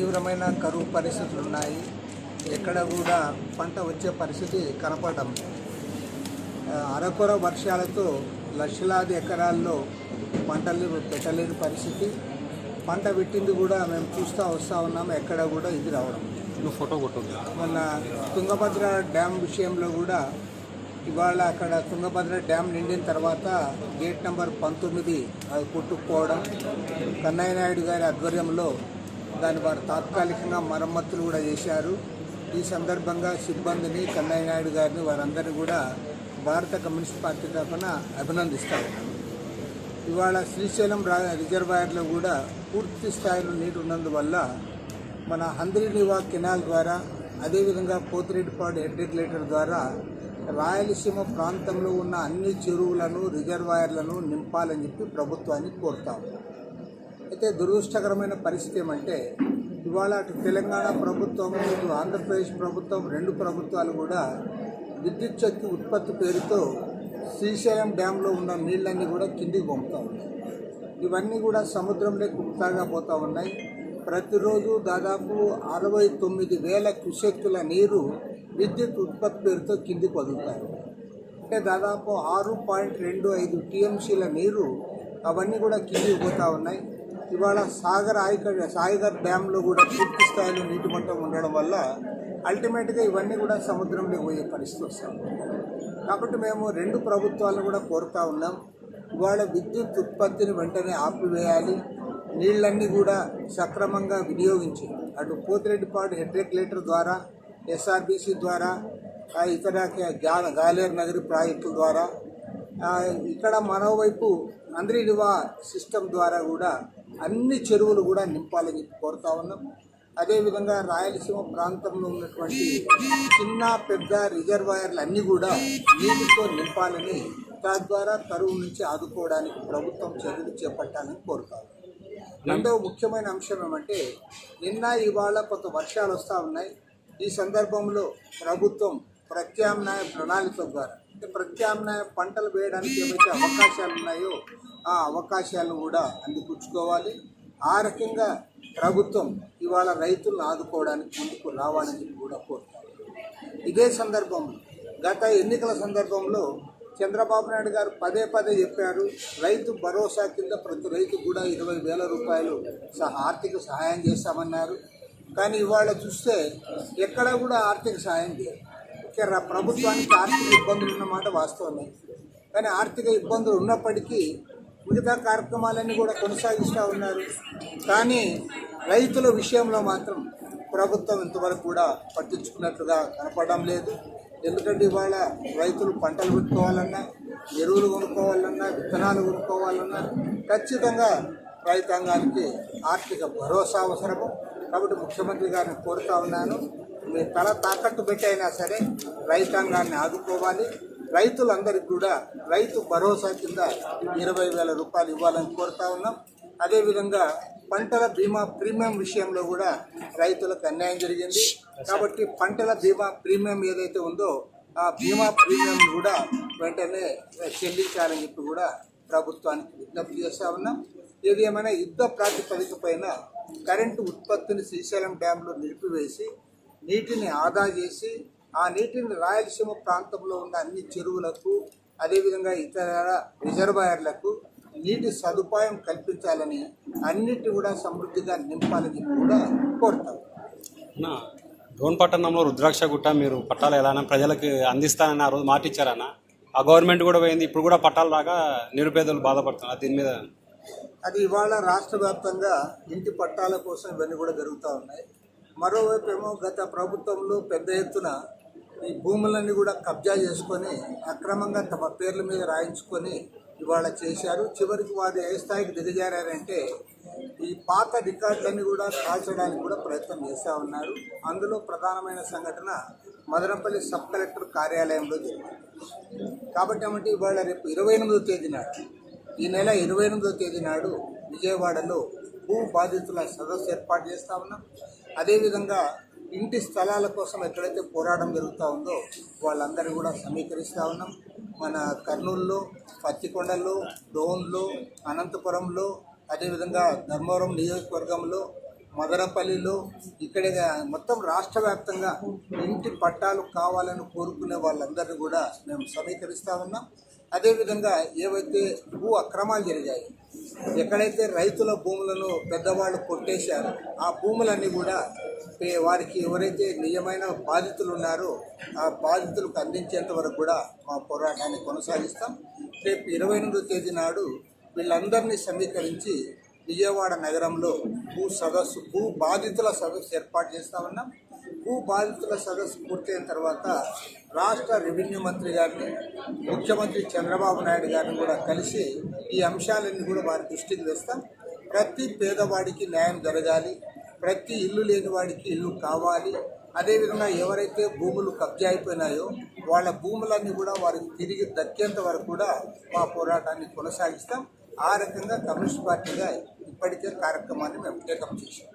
తీవ్రమైన కరువు పరిస్థితులు ఉన్నాయి. ఎక్కడ కూడా పంట వచ్చే పరిస్థితి కనపడడం. అరకొర వర్షాలతో లక్షలాది ఎకరాల్లో పంటలు పెట్టలేని పరిస్థితి. పంట పెట్టింది కూడా మేము చూస్తూ వస్తూ ఉన్నాము ఎక్కడ కూడా ఇది రావడం. నువ్వు ఫోటో కొట్టు. మన తుంగభద్ర డ్యామ్ విషయంలో కూడా ఇవాళ అక్కడ తుంగభద్ర డ్యామ్ నిండిన తర్వాత గేట్ నెంబర్ పంతొమ్మిది అది కొట్టుకుపోవడం. కన్నయ్య నాయుడు గారి ఆధ్వర్యంలో దాని వారు తాత్కాలికంగా మరమ్మతులు కూడా చేశారు. ఈ సందర్భంగా సిబ్బందిని కన్నయ్య నాయుడు గారిని వారందరినీ కూడా భారత కమ్యూనిస్ట్ పార్టీ తరఫున అభినందిస్తారు ఇవాళ శ్రీశైలం రా రిజర్వాయర్లో కూడా పూర్తి స్థాయిలో నీరు ఉన్నందువల్ల మన హంద్రీనివా కెనాల్ ద్వారా అదేవిధంగా పోతిరెడ్డిపాడు హెడ్ రెగ్యులేటర్ ద్వారా రాయలసీమ ప్రాంతంలో ఉన్న అన్ని చెరువులను రిజర్వాయర్లను నింపాలని చెప్పి ప్రభుత్వాన్ని కోరుతాం. అయితే దురదృష్టకరమైన పరిస్థితి ఏమంటే ఇవాళ అటు తెలంగాణ ప్రభుత్వం ఇటు ఆంధ్రప్రదేశ్ ప్రభుత్వం రెండు ప్రభుత్వాలు కూడా విద్యుత్ శక్తి ఉత్పత్తి పేరుతో శ్రీశైలం డ్యాంలో ఉన్న నీళ్ళన్నీ కూడా కిందికి పంపుతూ ఉన్నాయి. ఇవన్నీ కూడా సముద్రంలో కుప్తాగా పోతూ ఉన్నాయి. ప్రతిరోజు దాదాపు అరవై తొమ్మిది వేల క్యుసెక్కుల నీరు విద్యుత్ ఉత్పత్తి పేరుతో కిందికి వదులుతారు. అంటే దాదాపు ఆరు పాయింట్ రెండు ఐదు టీఎంసీల నీరు అవన్నీ కూడా కిందికి పోతూ ఉన్నాయి. ఇవాళ సాగర్ ఆయక సాయిగర్ డ్యాంలో కూడా పూర్తి స్థాయిలో నీటి మట్టం ఉండడం వల్ల అల్టిమేట్గా ఇవన్నీ కూడా సముద్రంలో పోయే పరిస్థితి వస్తుంది. కాబట్టి మేము రెండు ప్రభుత్వాలను కూడా కోరుతా ఉన్నాం. ఇవాళ విద్యుత్ ఉత్పత్తిని వెంటనే ఆపివేయాలి. నీళ్ళన్నీ కూడా సక్రమంగా వినియోగించి అటు పోతిరెడ్డిపాడు హెడ్ రెగ్యులేటర్ ద్వారా ఎస్ఆర్బీసీ ద్వారా ఇతర గాలేరు నగరి ప్రాజెక్టుల ద్వారా ఇక్కడ మరోవైపు అంద్రినివా సిస్టమ్ ద్వారా కూడా అన్ని చెరువులు కూడా నింపాలని చెప్పి కోరుతా ఉన్నాం. అదేవిధంగా రాయలసీమ ప్రాంతంలో ఉన్నటువంటి చిన్న పెద్ద రిజర్వాయర్లు అన్నీ కూడా నీటితో నింపాలని తద్వారా కరువు నుంచి ఆదుకోవడానికి ప్రభుత్వం చర్యలు చేపట్టాలని కోరుతారు రెండవ ముఖ్యమైన అంశం ఏమంటే నిన్న ఇవాళ కొంత వర్షాలు వస్తూ ఉన్నాయి. ఈ సందర్భంలో ప్రభుత్వం ప్రత్యామ్నాయ ప్రణాళిక ద్వారా. అంటే ప్రత్యామ్నాయ పంటలు వేయడానికి ఏవైతే అవకాశాలు ఉన్నాయో ఆ అవకాశాలను కూడా అందిపుచ్చుకోవాలి. ఆ రకంగా ప్రభుత్వం ఇవాళ రైతులను ఆదుకోవడానికి ముందుకు రావాలని కూడా కోరుతారు. ఇదే సందర్భంలో గత ఎన్నికల సందర్భంలో చంద్రబాబు నాయుడు గారు పదే పదే చెప్పారు రైతు భరోసా కింద ప్రతి రైతు కూడా ఇరవై వేల రూపాయలు సహా ఆర్థిక సహాయం చేస్తామన్నారు. కానీ ఇవాళ చూస్తే ఎక్కడ కూడా ఆర్థిక సహాయం చేయరు ఇక ప్రభుత్వానికి ఆర్థిక ఇబ్బందులు ఉన్నమాట వాస్తవమే. కానీ ఆర్థిక ఇబ్బందులు ఉన్నప్పటికీ మిగతా కార్యక్రమాలన్నీ కూడా కొనసాగిస్తూ ఉన్నారు. కానీ రైతుల విషయంలో మాత్రం ప్రభుత్వం ఇంతవరకు కూడా పట్టించుకున్నట్లుగా కనపడడం లేదు. ఎందుకంటే ఇవాళ రైతులు పంటలు పెట్టుకోవాలన్నా ఎరువులు కొనుక్కోవాలన్నా విత్తనాలు కొనుక్కోవాలన్నా ఖచ్చితంగా రైతాంగానికి ఆర్థిక భరోసా అవసరము. కాబట్టి ముఖ్యమంత్రి గారిని కోరుతా ఉన్నాను. మీ తల తాకట్టు పెట్టి అయినా సరే రైతాంగాన్ని ఆదుకోవాలి. రైతులందరికీ కూడా రైతు భరోసా కింద ఇరవై వేల రూపాయలు ఇవ్వాలని కోరుతా ఉన్నాం. అదేవిధంగా పంటల బీమా ప్రీమియం విషయంలో కూడా రైతులకు అన్యాయం జరిగింది. కాబట్టి పంటల బీమా ప్రీమియం ఏదైతే ఉందో ఆ బీమా ప్రీమియం కూడా వెంటనే చెల్లించాలని చెప్పి కూడా ప్రభుత్వానికి విజ్ఞప్తి చేస్తా ఉన్నాం. ఏది ఏమైనా యుద్ధ ప్రాతిపదిక పైన కరెంటు ఉత్పత్తిని శ్రీశైలం డ్యాంలో నిలిపివేసి నీటిని ఆదా చేసి ఆ నీటిని రాయలసీమ ప్రాంతంలో ఉన్న అన్ని చెరువులకు అదేవిధంగా ఇతర రిజర్వాయర్లకు నీటి సదుపాయం కల్పించాలని అన్నిటి కూడా సమృద్ధిగా నింపాలని కూడా కోరుతాం. అన్న డ్రోన్ పట్టణంలో రుద్రాక్ష గుట్ట మీరు పట్టాలు ఎలానా ప్రజలకు అందిస్తానని ఆ రోజు మాట ఇచ్చారన్న. ఆ గవర్నమెంట్ కూడా పోయింది ఇప్పుడు కూడా పట్టాలు రాక నిరుపేదలు బాధపడుతున్నారు. దీని మీద అది ఇవాళ రాష్ట్ర వ్యాప్తంగా ఇంటి పట్టాల కోసం ఇవన్నీ కూడా జరుగుతూ ఉన్నాయి. మరోవైపు ఏమో గత ప్రభుత్వంలో పెద్ద ఎత్తున ఈ భూములన్నీ కూడా కబ్జా చేసుకొని అక్రమంగా తమ పేర్ల మీద రాయించుకొని ఇవాళ చేశారు. చివరికి వారు ఏ స్థాయికి దిగజారంటే ఈ పాత రికార్డులన్నీ కూడా కాల్చడానికి కూడా ప్రయత్నం చేస్తూ ఉన్నారు. అందులో ప్రధానమైన సంఘటన మదనపల్లి సబ్ కలెక్టర్ కార్యాలయంలో జరిగింది. కాబట్టి ఏమంటే ఇవాళ రేపు ఇరవై ఎనిమిదో తేదీ నాడు ఈ నెల ఇరవై ఎనిమిదో తేదీ నాడు విజయవాడలో భూ బాధితుల సదస్సు ఏర్పాటు చేస్తా ఉన్నాం. అదేవిధంగా ఇంటి స్థలాల కోసం ఎక్కడైతే పోరాటం జరుగుతూ ఉందో వాళ్ళందరూ కూడా సమీకరిస్తూ ఉన్నాం. మన కర్నూలులో పత్తికొండలో డోన్లో అనంతపురంలో అదేవిధంగా ధర్మవరం నియోజకవర్గంలో మదనపల్లిలో ఇక్కడ మొత్తం రాష్ట్ర వ్యాప్తంగా ఇంటి పట్టాలు కావాలని కోరుకునే వాళ్ళందరినీ కూడా మేము సమీకరిస్తా ఉన్నాం. అదేవిధంగా ఏవైతే భూ అక్రమాలు జరిగాయి ఎక్కడైతే రైతుల భూములను పెద్దవాళ్ళు కొట్టేశారో ఆ భూములన్నీ కూడా వారికి ఎవరైతే నిజమైన బాధితులు ఉన్నారో ఆ బాధితులకు అందించేంత వరకు కూడా మా పోరాటాన్ని కొనసాగిస్తాం. రేపు ఇరవై ఎనిమిదో తేదీ నాడు వీళ్ళందరినీ సమీకరించి విజయవాడ నగరంలో భూ సదస్సు భూ బాధితుల సదస్సు ఏర్పాటు చేస్తా ఉన్నాం. భూ బాధితుల సదస్సు పూర్తయిన తర్వాత రాష్ట్ర రెవెన్యూ మంత్రి గారిని ముఖ్యమంత్రి చంద్రబాబు నాయుడు గారిని కూడా కలిసి ఈ అంశాలన్నీ కూడా వారి దృష్టికి తెస్తాం. ప్రతి పేదవాడికి న్యాయం జరగాలి ప్రతి ఇల్లు లేని వాడికి ఇల్లు కావాలి. అదేవిధంగా ఎవరైతే భూములు కబ్జా అయిపోయినాయో వాళ్ళ భూములన్నీ కూడా వారికి తిరిగి దక్కేంత వరకు కూడా మా పోరాటాన్ని కొనసాగిస్తాం. ఆ రకంగా కమ్యూనిస్ట్ పార్టీగా ఇప్పటికే కార్యక్రమాన్ని మేము టేకప్ చేశాం.